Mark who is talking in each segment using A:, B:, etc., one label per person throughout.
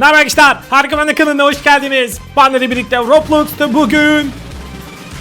A: Haber arkadaşlar? Harika Bende kanalına hoş geldiniz. De birlikte Roblox'ta bugün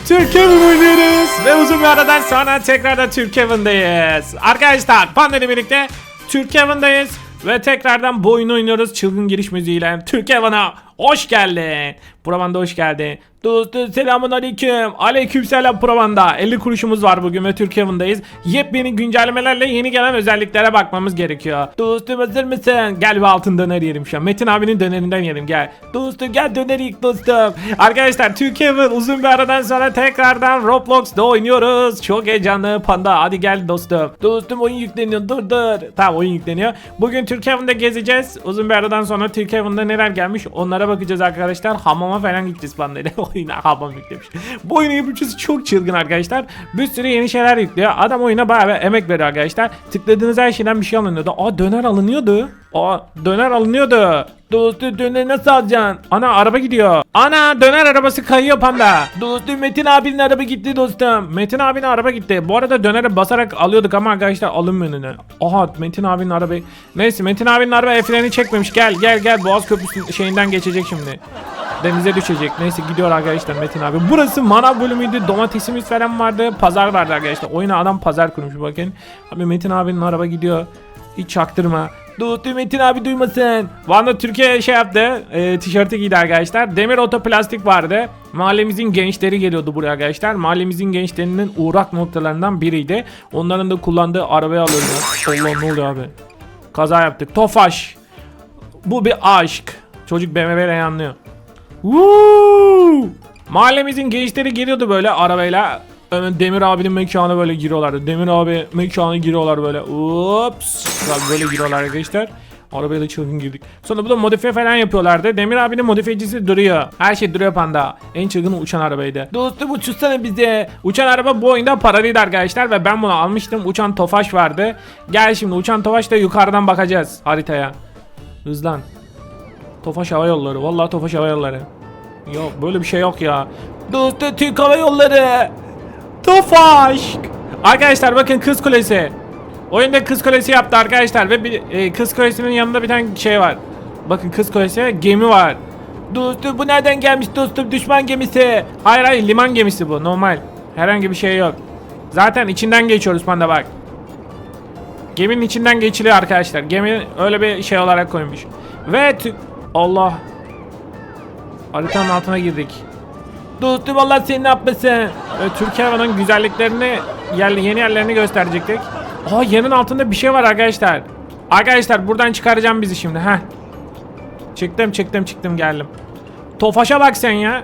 A: Türk Heaven oynuyoruz. Ve uzun bir aradan sonra tekrardan Türk Heaven'dayız. Arkadaşlar de birlikte Türk Heaven'dayız. Ve tekrardan bu oyunu oynuyoruz çılgın giriş müziğiyle. Türk Heaven'a hoş geldin. Provanda hoş geldin. Dostum selamun aleyküm. Aleyküm selam Provanda. 50 kuruşumuz var bugün ve Türk Heaven'dayız. Yepyeni güncellemelerle yeni gelen özelliklere bakmamız gerekiyor. Dostum hazır mısın? Gel bir altın döner yerim şu an. Metin abinin dönerinden yerim gel. Dostum gel döner yiyik dostum. Arkadaşlar Türk Heaven uzun bir aradan sonra tekrardan Roblox'da oynuyoruz. Çok heyecanlı panda. Hadi gel dostum. Dostum oyun yükleniyor. Dur dur. Tamam oyun yükleniyor. Bugün Türk Heaven'da gezeceğiz. Uzun bir aradan sonra Türk Heaven'da neler gelmiş onlara bakacağız arkadaşlar. Hamama falan gideceğiz pandayla. oyuna hamam yüklemiş. Bu oyunu yapıcısı çok çılgın arkadaşlar. Bir sürü yeni şeyler yüklüyor. Adam oyuna bayağı bir emek veriyor arkadaşlar. Tıkladığınız her şeyden bir şey alınıyordu. Aa döner alınıyordu. Aa döner alınıyordu. Dostu döner nasıl alacaksın? Ana araba gidiyor. Ana döner arabası kayıyor panda. Dostum Metin abinin araba gitti dostum. Metin abinin araba gitti. Bu arada dönere basarak alıyorduk ama arkadaşlar alınmıyor. Aha Metin abinin arabayı. Neyse Metin abinin araba el çekmemiş. Gel gel gel Boğaz Köprüsü şeyinden geçecek şimdi. Denize düşecek. Neyse gidiyor arkadaşlar Metin abi. Burası manav bölümüydü. Domatesimiz falan vardı. Pazar vardı arkadaşlar. Oyuna adam pazar kurmuş bakın. Abi Metin abinin araba gidiyor. Hiç çaktırma. Dostum Metin abi duymasın. Van'da Türkiye şey yaptı. E, tişörtü giydi arkadaşlar. Demir otoplastik vardı. Mahallemizin gençleri geliyordu buraya arkadaşlar. Mahallemizin gençlerinin uğrak noktalarından biriydi. Onların da kullandığı arabayı alıyordu. Allah ne oluyor abi? Kaza yaptık. Tofaş. Bu bir aşk. Çocuk BMW'yle yanlıyor. Woo! Mahallemizin gençleri geliyordu böyle arabayla. Hemen Demir abinin mekanına böyle giriyorlardı. Demir abi mekanına giriyorlar böyle. Ups. Böyle giriyorlar arkadaşlar. Arabaya da çılgın girdik. Sonra bu da modifiye falan yapıyorlardı. Demir abinin modifiyecisi duruyor. Her şey duruyor panda. En çılgın uçan arabaydı. Dostum uçursana bize. Uçan araba bu oyunda paralıydı arkadaşlar. Ve ben bunu almıştım. Uçan tofaş vardı. Gel şimdi uçan tofaş da yukarıdan bakacağız haritaya. Hızlan. Tofaş Hava Yolları. Vallahi Tofaş Hava Yolları. Yok böyle bir şey yok ya. Dostu Türk Hava Yolları. Tofaş. Arkadaşlar bakın Kız Kulesi. Oyunda Kız Kulesi yaptı arkadaşlar ve bir, e, Kız Kulesi'nin yanında bir tane şey var. Bakın Kız Kulesi gemi var. Dostum bu nereden gelmiş dostum düşman gemisi. Hayır hayır liman gemisi bu normal. Herhangi bir şey yok. Zaten içinden geçiyoruz panda bak. Geminin içinden geçiliyor arkadaşlar. Gemi öyle bir şey olarak koymuş. Ve Allah. Haritanın altına girdik. Dostum Allah seni ne yapmasın. Ve Türkiye havanın güzelliklerini, yer, yeni yerlerini gösterecektik. Aa yerin altında bir şey var arkadaşlar. Arkadaşlar buradan çıkaracağım bizi şimdi. Heh. Çıktım çıktım çıktım geldim. Tofaş'a bak sen ya.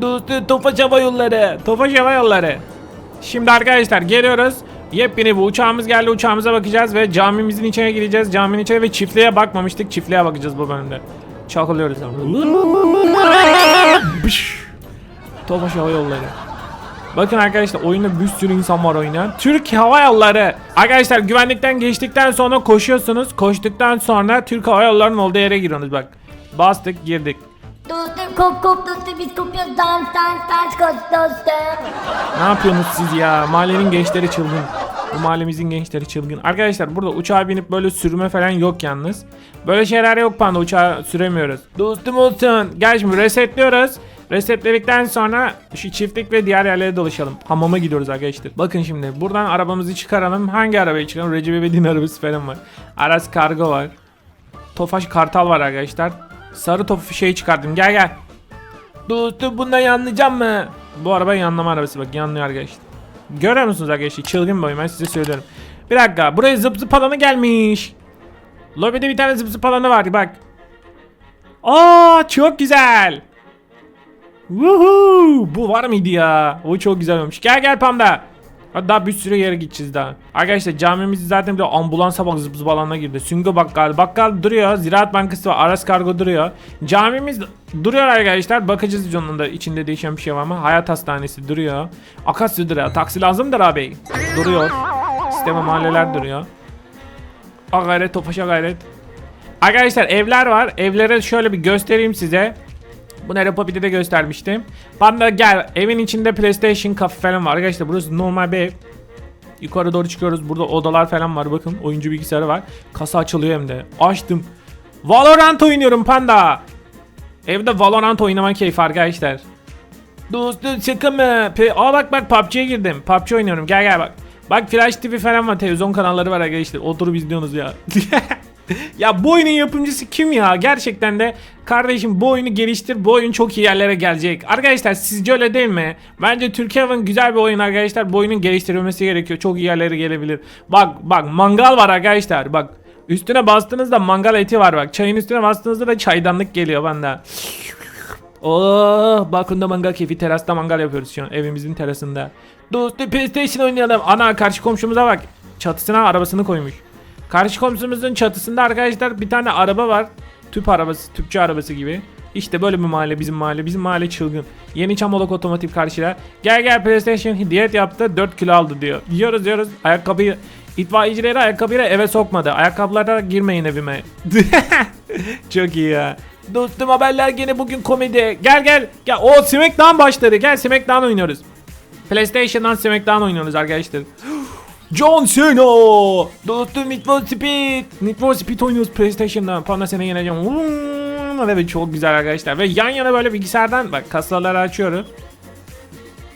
A: Dostum Tofaş Hava Yolları. Tofaş Hava Yolları. Şimdi arkadaşlar geliyoruz. Yepyeni bu uçağımız geldi. Uçağımıza bakacağız ve camimizin içine gireceğiz. Caminin içine ve çiftliğe bakmamıştık. Çiftliğe bakacağız bu bölümde. Çakılıyoruz. Bış. Tofaş Hava Yolları. Bakın arkadaşlar oyunda bir sürü insan var oynayan. Türk Hava Yolları. Arkadaşlar güvenlikten geçtikten sonra koşuyorsunuz. Koştuktan sonra Türk Hava Yolları'nın olduğu yere giriyorsunuz bak. Bastık girdik.
B: Dostum kop kop dostum biz kopuyoruz dans dans dans koş dostum.
A: Ne yapıyorsunuz siz ya? Mahallenin gençleri çılgın. Bu mahallemizin gençleri çılgın. Arkadaşlar burada uçağa binip böyle sürme falan yok yalnız. Böyle şeyler yok panda uçağı süremiyoruz. Dostum olsun. Gel şimdi resetliyoruz. Resetledikten sonra şu çiftlik ve diğer yerlere dolaşalım. Hamama gidiyoruz arkadaşlar. Bakın şimdi buradan arabamızı çıkaralım. Hangi arabayı çıkaralım? Recep İvedik'in arabası falan var. Aras Kargo var. Tofaş Kartal var arkadaşlar. Sarı top şey çıkardım. Gel gel. Dostum bundan yanlayacağım mı? Bu araba yanlama arabası bak yanlıyor arkadaşlar. Görüyor musunuz arkadaşlar? Çılgın bir oyun ben size söylüyorum. Bir dakika buraya zıp zıp alanı gelmiş. Lobide bir tane zıp zıp alanı var bak. Aa çok güzel. Woohoo! Bu var mıydı ya? O çok güzel olmuş. Gel gel panda. Daha bir sürü yere gideceğiz daha. Arkadaşlar camimiz zaten bir ambulansa bak zıp zıp alanına girdi. Süngü bakkal. Bakkal duruyor. Ziraat Bankası var. Aras Kargo duruyor. Camimiz duruyor arkadaşlar. Bakacağız onun da içinde değişen bir şey var mı? Hayat Hastanesi duruyor. Akasya duruyor. Taksi lazımdır abi. Duruyor. Sisteme mahalleler duruyor. A gayret topaşa gayret. Arkadaşlar evler var. Evlere şöyle bir göstereyim size. Bunu Aeropopi'de de göstermiştim. Panda gel evin içinde PlayStation kafe falan var. Arkadaşlar burası normal bir ev. Yukarı doğru çıkıyoruz. Burada odalar falan var. Bakın oyuncu bilgisayarı var. Kasa açılıyor hem de. Açtım. Valorant oynuyorum panda. Evde Valorant oynama keyfi arkadaşlar. Dostum şaka mı? Aa bak bak PUBG'ye girdim. PUBG oynuyorum. Gel gel bak. Bak Flash TV falan var. Televizyon kanalları var arkadaşlar. Oturup izliyorsunuz ya. ya bu oyunun yapımcısı kim ya? Gerçekten de kardeşim bu oyunu geliştir. Bu oyun çok iyi yerlere gelecek. Arkadaşlar sizce öyle değil mi? Bence Türkiye Havan güzel bir oyun arkadaşlar. Bu oyunun geliştirilmesi gerekiyor. Çok iyi yerlere gelebilir. Bak bak mangal var arkadaşlar. Bak üstüne bastığınızda mangal eti var bak. Çayın üstüne bastığınızda da çaydanlık geliyor bende. Oh balkonda mangal keyfi terasta mangal yapıyoruz şu an evimizin terasında. Dostum PlayStation oynayalım. Ana karşı komşumuza bak. Çatısına arabasını koymuş. Karşı komşumuzun çatısında arkadaşlar bir tane araba var. Tüp arabası, tüpçü arabası gibi. İşte böyle bir mahalle bizim mahalle. Bizim mahalle çılgın. Yeni Çamolok otomotiv karşıda. Gel gel PlayStation diyet yaptı 4 kilo aldı diyor. Yiyoruz yiyoruz. Ayakkabıyı itfaiyecileri ayakkabıyla eve sokmadı. Ayakkabılara girmeyin evime. Çok iyi ya. Dostum haberler gene bugün komedi. Gel gel. Gel. O Smackdown başladı. Gel Smackdown oynuyoruz. PlayStation'dan Smackdown oynuyoruz arkadaşlar. John Cena. Dostum Need for Speed. Need for Speed oynuyoruz PlayStation'dan. Panda seni yeneceğim. Hmm, Evet çok güzel arkadaşlar. Ve yan yana böyle bilgisayardan bak kasaları açıyorum.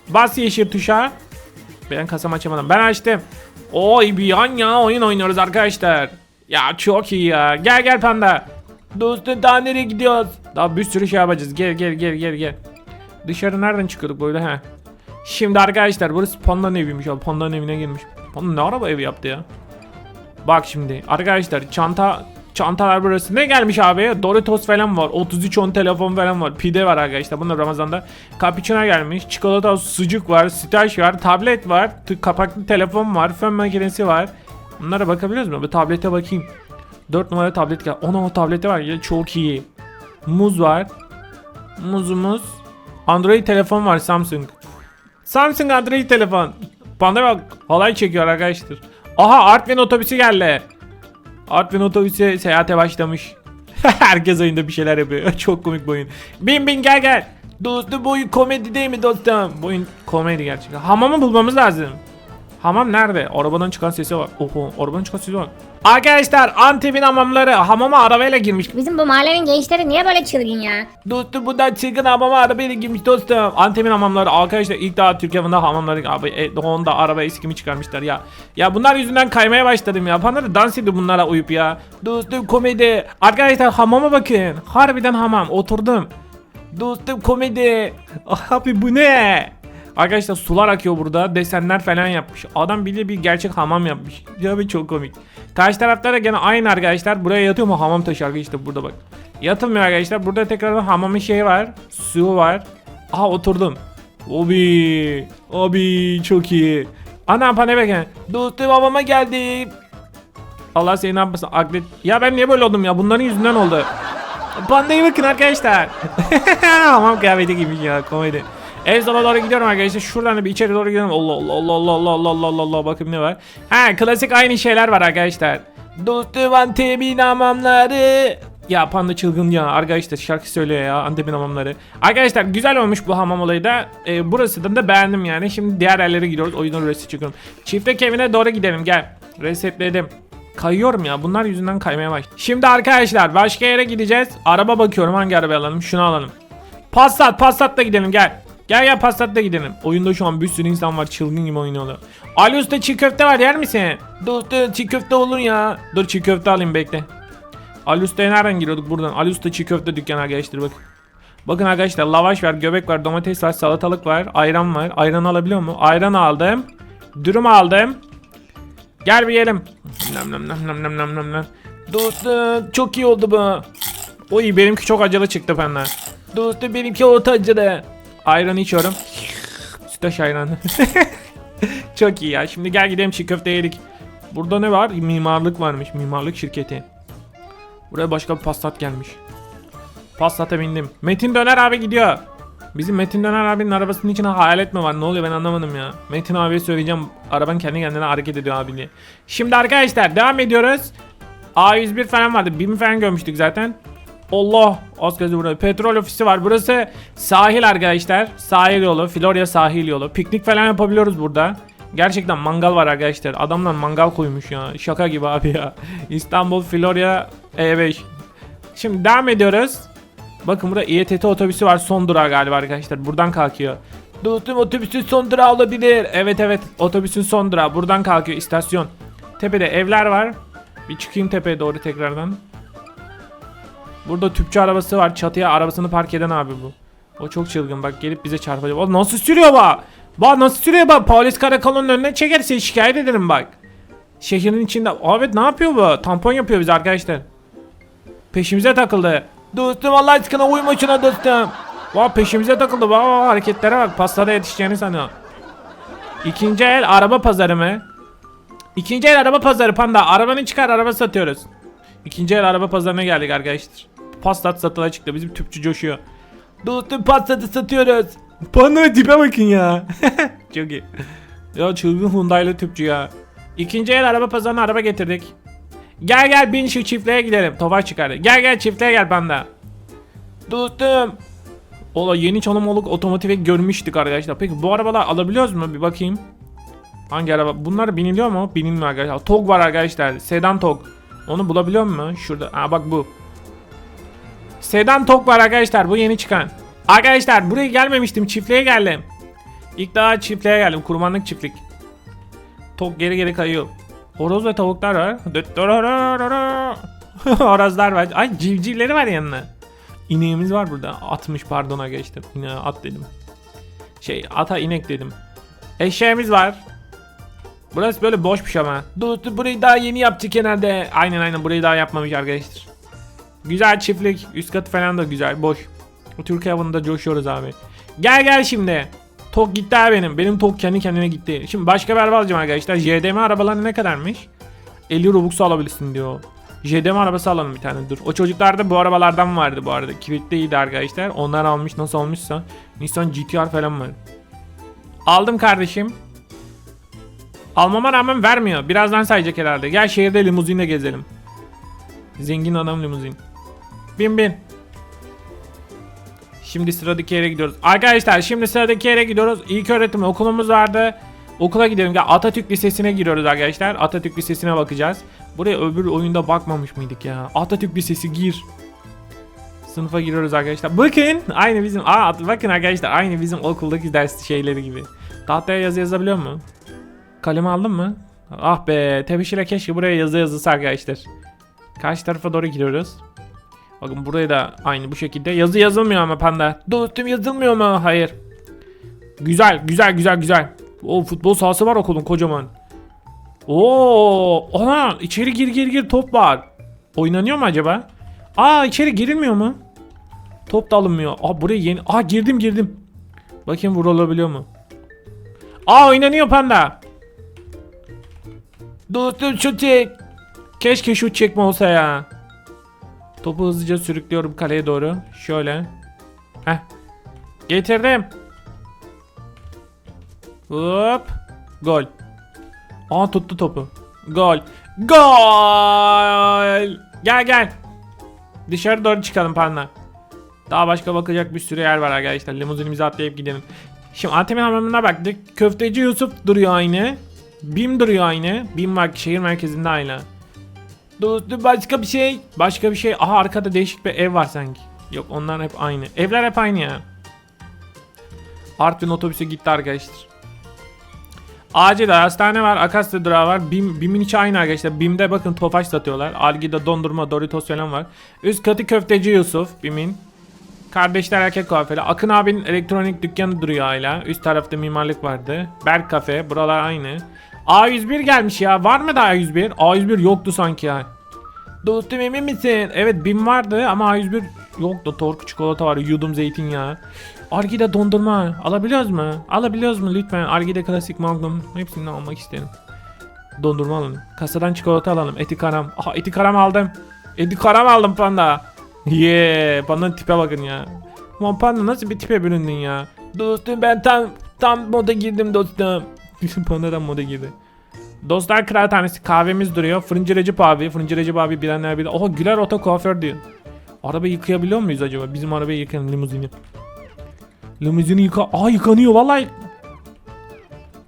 A: Bas yeşil tuşa. Ben kasam açamadım. Ben açtım. Oy bir yan yana oyun oynuyoruz arkadaşlar. Ya çok iyi ya. Gel gel panda. Dostum daha nereye gidiyoruz? Daha bir sürü şey yapacağız. Gel gel gel gel gel. Dışarı nereden çıkıyorduk böyle ha? Şimdi arkadaşlar burası Panda'nın eviymiş abi. Panda'nın evine girmiş. Panda ne araba evi yaptı ya? Bak şimdi arkadaşlar çanta çantalar burası. Ne gelmiş abi? Doritos falan var. 33 10 telefon falan var. Pide var arkadaşlar. Bunlar Ramazan'da. Cappuccino gelmiş. Çikolata sucuk var. Sitaş var. Tablet var. kapaklı telefon var. Fön makinesi var. Bunlara bakabiliyoruz mu? Bir tablete bakayım. 4 numara tablet gel. Ona o tableti var ya çok iyi. Muz var. Muzumuz. Android telefon var Samsung. Samsung Android telefon. Panda bak halay çekiyor arkadaşlar. Aha Artvin otobüsü geldi. Artvin otobüsü seyahate başlamış. Herkes oyunda bir şeyler yapıyor. Çok komik bu oyun. Bin bin gel gel. Dostum bu oyun komedi değil mi dostum? Bu oyun komedi gerçekten. Hamamı bulmamız lazım. Hamam nerede? Arabadan çıkan sesi var. Oho arabadan çıkan sesi var. Arkadaşlar Antep'in hamamları hamama arabayla girmiş.
B: Bizim bu mahallenin gençleri niye böyle çılgın ya?
A: Dostum bundan çılgın hamama arabayla girmiş dostum. Antep'in hamamları arkadaşlar ilk daha Türkiye'de hamamları abi e, Honda araba eskimi çıkarmışlar ya. Ya bunlar yüzünden kaymaya başladım ya. Bana da dans ediyor bunlara uyup ya. Dostum komedi. Arkadaşlar hamama bakın. Harbiden hamam oturdum. Dostum komedi. Abi bu ne? Arkadaşlar sular akıyor burada. Desenler falan yapmış. Adam bile bir gerçek hamam yapmış. Ya bir çok komik. Karşı tarafta da gene aynı arkadaşlar. Buraya yatıyor mu hamam taşı arkadaşlar burada bak. Yatılmıyor arkadaşlar. Burada tekrardan hamamın şeyi var. Suyu var. Aha oturdum. Abi. Abi çok iyi. Ana pane bakın. Dostum hamama geldim. Allah seni ne yapmasın. Aklet. Ya ben niye böyle oldum ya? Bunların yüzünden oldu. Pandaya bakın arkadaşlar. Hamam kıyafeti giymiş ya komedi. Sona doğru gidiyorum arkadaşlar. Şuradan da bir içeri doğru gidiyorum. Allah Allah Allah Allah Allah Allah Allah Allah bakayım ne var. Ha klasik aynı şeyler var arkadaşlar. Dostum Antep'in hamamları. Ya panda çılgın ya arkadaşlar şarkı söylüyor ya Antep'in hamamları. Arkadaşlar güzel olmuş bu hamam olayı da. Ee, burası da beğendim yani. Şimdi diğer yerlere gidiyoruz. O yüzden resti çıkıyorum. Çiftlik evine doğru gidelim gel. Resetledim. Kayıyorum ya bunlar yüzünden kaymaya başladı. Şimdi arkadaşlar başka yere gideceğiz. Araba bakıyorum hangi arabayı alalım şunu alalım. Passat Passat'la gidelim gel. Gel gel Passat'la gidelim. Oyunda şu an bir sürü insan var çılgın gibi oynuyorlar. Ali Usta çiğ köfte var yer misin? Dostum çiğ köfte olur ya. Dur çiğ köfte alayım bekle. Ali Usta'ya nereden giriyorduk buradan? Ali Usta çiğ köfte dükkanı arkadaşlar bak. Bakın arkadaşlar lavaş var, göbek var, domates var, salatalık var, ayran var. Ayran alabiliyor mu? Ayran aldım. Dürüm aldım. Gel bir yiyelim. Nam nam nam nam nam nam nam nam. Çok iyi oldu bu. Oy benimki çok acılı çıktı benden. Dostum benimki orta acılı. Ayran içiyorum. Sütaş ayranı. çok iyi ya. Şimdi gel gidelim çiğ köfte yedik. Burada ne var? Mimarlık varmış. Mimarlık şirketi. Buraya başka bir Passat gelmiş. Passat'a bindim. Metin Döner abi gidiyor. Bizim Metin Döner abinin arabasının içine hayalet mi var? Ne oluyor ben anlamadım ya. Metin abiye söyleyeceğim. Araban kendi kendine hareket ediyor abi diye. Şimdi arkadaşlar devam ediyoruz. A101 falan vardı. BİM falan görmüştük zaten. Allah az gözü burada. Petrol ofisi var. Burası sahil arkadaşlar. Sahil yolu. Florya sahil yolu. Piknik falan yapabiliyoruz burada. Gerçekten mangal var arkadaşlar. Adamlar mangal koymuş ya. Şaka gibi abi ya. İstanbul, Florya, E5. Şimdi devam ediyoruz. Bakın burada İETT otobüsü var. Son durağı galiba arkadaşlar. Buradan kalkıyor. Dostum otobüsün son durağı olabilir. Evet evet otobüsün son durağı. Buradan kalkıyor istasyon. Tepede evler var. Bir çıkayım tepeye doğru tekrardan. Burada tüpçü arabası var. Çatıya arabasını park eden abi bu. O çok çılgın bak gelip bize çarpacak. O nasıl sürüyor bak? Bak nasıl sürüyor bak? Polis karakolunun önüne çekerse şikayet ederim bak. Şehrin içinde. Abi ne yapıyor bu? Tampon yapıyor bize arkadaşlar. Peşimize takıldı. Dostum Allah aşkına uyma şuna dostum. Vay peşimize takıldı. Vay hareketlere bak. Pastada yetişeceğini sanıyor. İkinci el araba pazarı mı? İkinci el araba pazarı panda. Arabanı çıkar araba satıyoruz. İkinci el araba pazarına geldik arkadaşlar. Pastat satıla çıktı. Bizim tüpçü coşuyor. Dostum pastatı satıyoruz. Panda tipe bakın ya. Çok iyi. Ya çılgın Hyundai'lı tüpçü ya. İkinci el araba pazarına araba getirdik. Gel gel bin şu çiftliğe gidelim. Tofaş çıkardı. Gel gel çiftliğe gel panda. Dostum. Ola yeni çalım otomotive görmüştük arkadaşlar. Peki bu arabalar alabiliyoruz mu? Bir bakayım. Hangi araba? Bunlar biniliyor mu? Binilmiyor arkadaşlar. TOG var arkadaşlar. Sedan TOG. Onu bulabiliyor mu? Şurada. Aa bak bu. Sedan TOG var arkadaşlar. Bu yeni çıkan. Arkadaşlar buraya gelmemiştim. Çiftliğe geldim. İlk daha çiftliğe geldim. Kurbanlık çiftlik. TOG geri geri kayıyor. Horoz ve tavuklar var. Horozlar var. Ay civcivleri var yanına. İneğimiz var burada. Atmış pardon arkadaşlar. Yine at dedim. Şey ata inek dedim. Eşeğimiz var. Burası böyle boşmuş ama. Dur, burayı daha yeni yaptık herhalde. Aynen aynen burayı daha yapmamış arkadaşlar. Güzel çiftlik. Üst katı falan da güzel. Boş. Türk havında coşuyoruz abi. Gel gel şimdi. Tok gitti abi benim. Benim tok kendi kendine gitti. Şimdi başka bir araba alacağım arkadaşlar. JDM arabaları ne kadarmış? 50 Robux alabilirsin diyor. JDM arabası alalım bir tane dur. O çocuklarda bu arabalardan vardı bu arada. Kilitliydi arkadaşlar. Onlar almış nasıl olmuşsa. Nissan GTR falan var. Aldım kardeşim. Almama rağmen vermiyor. Birazdan sayacak herhalde. Gel şehirde limuzinle gezelim. Zengin adam limuzin. Bin bin. Şimdi sıradaki yere gidiyoruz. Arkadaşlar şimdi sıradaki yere gidiyoruz. İlk öğretim okulumuz vardı. Okula gidelim. Gel Atatürk Lisesi'ne giriyoruz arkadaşlar. Atatürk Lisesi'ne bakacağız. Buraya öbür oyunda bakmamış mıydık ya? Atatürk Lisesi gir. Sınıfa giriyoruz arkadaşlar. Bakın aynı bizim aa bakın arkadaşlar aynı bizim okuldaki ders şeyleri gibi. Tahtaya yazı yazabiliyor mu? Kalemi aldın mı? Ah be tebeşire keşke buraya yazı yazılsa arkadaşlar. Karşı tarafa doğru giriyoruz. Bakın buraya da aynı bu şekilde. Yazı yazılmıyor ama panda. Dostum yazılmıyor mu? Hayır. Güzel güzel güzel güzel. O futbol sahası var okulun kocaman. Oo, ana içeri gir gir gir top var. Oynanıyor mu acaba? Aa içeri girilmiyor mu? Top da alınmıyor. Aa buraya yeni. Aa girdim girdim. Bakayım vurulabiliyor mu? Aa oynanıyor panda. Dostum şut çek. Keşke şut çekme olsa ya. Topu hızlıca sürüklüyorum kaleye doğru. Şöyle. Heh. Getirdim. Hop. Gol. Aa tuttu topu. Gol. Gol. Gel gel. Dışarı doğru çıkalım panda. Daha başka bakacak bir sürü yer var arkadaşlar. Limuzinimizi atlayıp gidelim. Şimdi ATM hamamına baktık. Köfteci Yusuf duruyor aynı. Bim duruyor aynı. Bim var şehir merkezinde aynı. Dostum başka bir şey. Başka bir şey. Aha arkada değişik bir ev var sanki. Yok onlar hep aynı. Evler hep aynı ya. Artvin otobüse gitti arkadaşlar. Acil hastane var, Akasya durağı var. Bim, Bim'in içi aynı arkadaşlar. Bim'de bakın tofaş satıyorlar. Algida dondurma, Doritos falan var. Üst katı köfteci Yusuf, Bim'in. Kardeşler erkek kuaförü. Akın abinin elektronik dükkanı duruyor hala. Üst tarafta mimarlık vardı. Berk kafe. Buralar aynı. A101 gelmiş ya. Var mı da A101? A101 yoktu sanki ya. Dostum emin misin? Evet BİM vardı ama A101 yoktu. Torku çikolata var. Yudum zeytinyağı. Argide dondurma. Alabiliyoruz mu? Alabiliyoruz mu lütfen? Argide klasik magnum. Hepsinden almak isterim. Dondurma alalım. Kasadan çikolata alalım. Eti karam. Aha eti karam aldım. Eti karam aldım panda. Yeah. Pandanın tipe bakın ya. Ulan panda nasıl bir tipe büründün ya? Dostum ben tam tam moda girdim dostum. Pandadan moda girdi. Dostlar kıraathanesi kahvemiz duruyor. Fırıncı Recep abi. Fırıncı Recep abi bilenler bilir. Oha Güler Oto kuaför diyor. Araba yıkayabiliyor muyuz acaba? Bizim arabayı yıkayalım limuzini. Limuzini yıka... Aa yıkanıyor vallahi.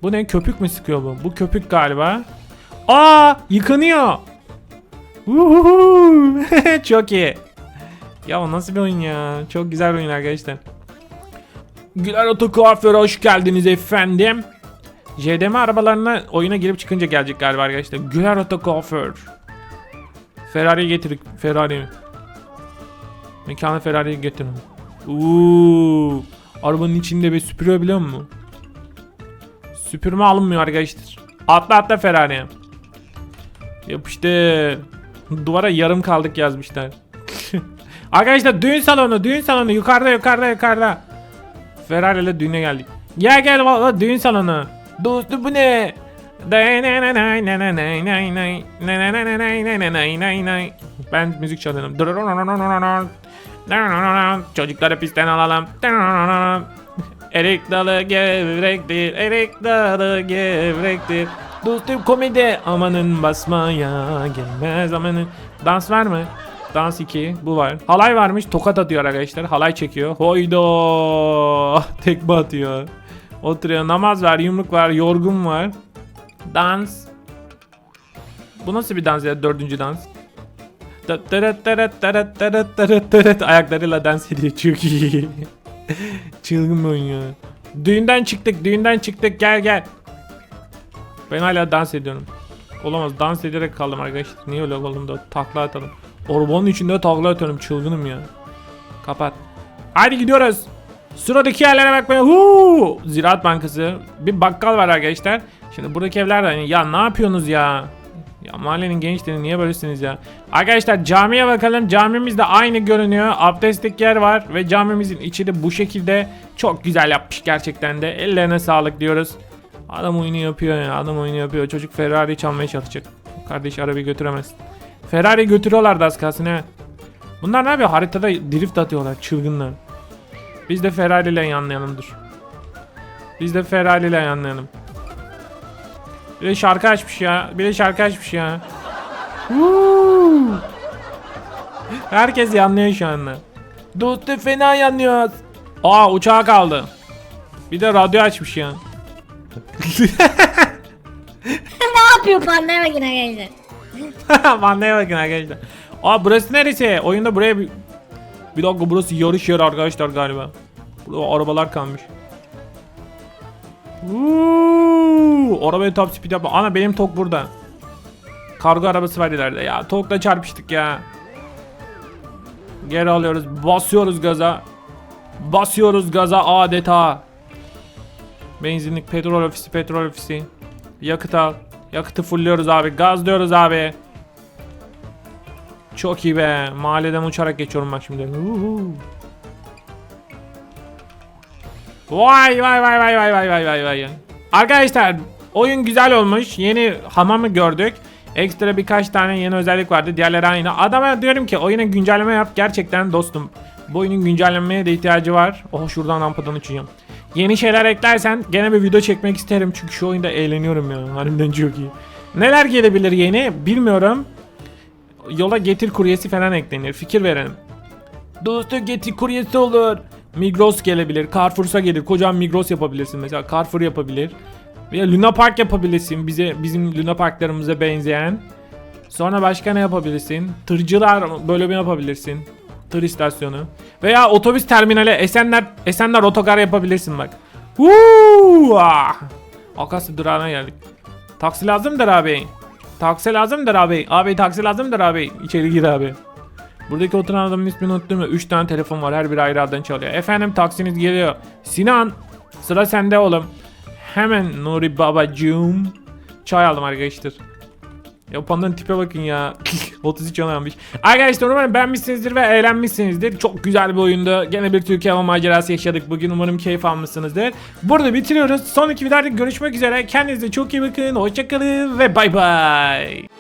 A: Bu ne köpük mü sıkıyor bu? Bu köpük galiba. Aa yıkanıyor. Çok iyi. Ya o nasıl bir oyun ya? Çok güzel oyun arkadaşlar. Güler Oto Kuaför'e hoş geldiniz efendim. JDM arabalarına oyuna girip çıkınca gelecek galiba arkadaşlar. Güler Oto Kuaför. Ferrari getir. Ferrari. Mekana Ferrari'yi getirin. Uuu. Arabanın içinde bir süpürüyor biliyor musun? Süpürme alınmıyor arkadaşlar. Atla atla Ferrari'ye. Yapıştı. Duvara yarım kaldık yazmışlar. arkadaşlar düğün salonu düğün salonu yukarıda yukarıda yukarıda. Ferrari ile düğüne geldik. Gel gel valla düğün salonu. Dostum bu ne? Ben müzik çalıyorum. Çocukları pistten alalım. Erik dalı gevrektir, erik dalı gevrektir. Dostum komedi amanın basmaya gelmez amanın. Dans var mı? Dans 2 bu var. Halay varmış tokat atıyor arkadaşlar. Halay çekiyor. Hoydo. Tekme atıyor. Oturuyor. Namaz var, yumruk var, yorgun var. Dans. Bu nasıl bir dans ya? Dördüncü dans. Ayaklarıyla dans ediyor. Çok iyi. Çılgın oyun ya. Düğünden çıktık, düğünden çıktık. Gel gel. Ben hala dans ediyorum. Olamaz dans ederek kaldım arkadaşlar. Niye öyle oldum da takla atalım. Arabanın içinde takla atıyorum çılgınım ya. Kapat. Hadi gidiyoruz. Sıradaki yerlere bakmaya. Huu! Ziraat Bankası. Bir bakkal var arkadaşlar. Şimdi buradaki evler de hani ya ne yapıyorsunuz ya? Ya mahallenin gençleri niye böylesiniz ya? Arkadaşlar camiye bakalım. Camimiz de aynı görünüyor. Abdestlik yer var ve camimizin içi de bu şekilde çok güzel yapmış gerçekten de. Ellerine sağlık diyoruz. Adam oyunu yapıyor ya. Adam oyunu yapıyor. Çocuk Ferrari çalmaya çalışacak. Kardeş arabayı götüremez. Ferrari götürüyorlardı az kalsın he. Bunlar ne yapıyor? Haritada drift atıyorlar çılgınlar. Biz de Ferrari ile yanlayalım dur. Biz de Ferrari ile yanlayalım. Bir de şarkı açmış ya. Bir de şarkı açmış ya. Herkes yanlıyor şu anda. Dostu fena yanlıyoruz. Aa uçağa kaldı. Bir de radyo açmış ya.
B: ne yapıyor pandaya bakın arkadaşlar.
A: Mandaya bakın arkadaşlar. Aa burası neresi? Oyunda buraya bir... Bir dakika burası yarış yeri arkadaşlar galiba. Burada arabalar kalmış. Uuu, arabaya top speed yapma. Ana benim tok burada. Kargo arabası var ileride. Ya tokla çarpıştık ya. Geri alıyoruz. Basıyoruz gaza. Basıyoruz gaza adeta. Benzinlik, petrol ofisi, petrol ofisi. Yakıt al. Yakıtı fullüyoruz abi. Gazlıyoruz abi. Çok iyi be. Mahalleden uçarak geçiyorum bak şimdi. Uhu. Vay vay vay vay vay vay vay vay vay. Arkadaşlar oyun güzel olmuş. Yeni hamamı gördük. Ekstra birkaç tane yeni özellik vardı. Diğerleri aynı. Adama diyorum ki oyuna güncelleme yap. Gerçekten dostum. Bu oyunun güncellenmeye de ihtiyacı var. Oh şuradan rampadan uçacağım. Yeni şeyler eklersen gene bir video çekmek isterim. Çünkü şu oyunda eğleniyorum ya. Harbiden çok iyi. Neler gelebilir yeni bilmiyorum. Yola getir kuryesi falan eklenir. Fikir verelim. Dostu getir kuryesi olur. Migros gelebilir. Carrefour'sa gelir. Kocaman Migros yapabilirsin mesela. Carrefour yapabilir. Veya Luna Park yapabilirsin. Bize bizim Luna Parklarımıza benzeyen. Sonra başka ne yapabilirsin? Tırcılar bölümü yapabilirsin. Tır istasyonu. Veya otobüs terminali Esenler Esenler otogar yapabilirsin bak. Huu! Ah! Akasya durağına geldik. Taksi lazımdır abi. Taksi lazımdır abi. Abi taksi lazımdır abi. İçeri gir abi. Buradaki oturan adamın ismini unuttum ya. 3 tane telefon var. Her biri ayrı addan çalıyor. Efendim taksiniz geliyor. Sinan. Sıra sende oğlum. Hemen Nuri babacığım. Çay aldım arkadaşlar. Ya pandanın tipe bakın ya. 33 almış. Arkadaşlar umarım beğenmişsinizdir ve eğlenmişsinizdir. Çok güzel bir oyundu. Gene bir Türkiye hava macerası yaşadık bugün. Umarım keyif almışsınızdır. Burada bitiriyoruz. Sonraki videoda görüşmek üzere. Kendinize çok iyi bakın. Hoşçakalın ve bay bay.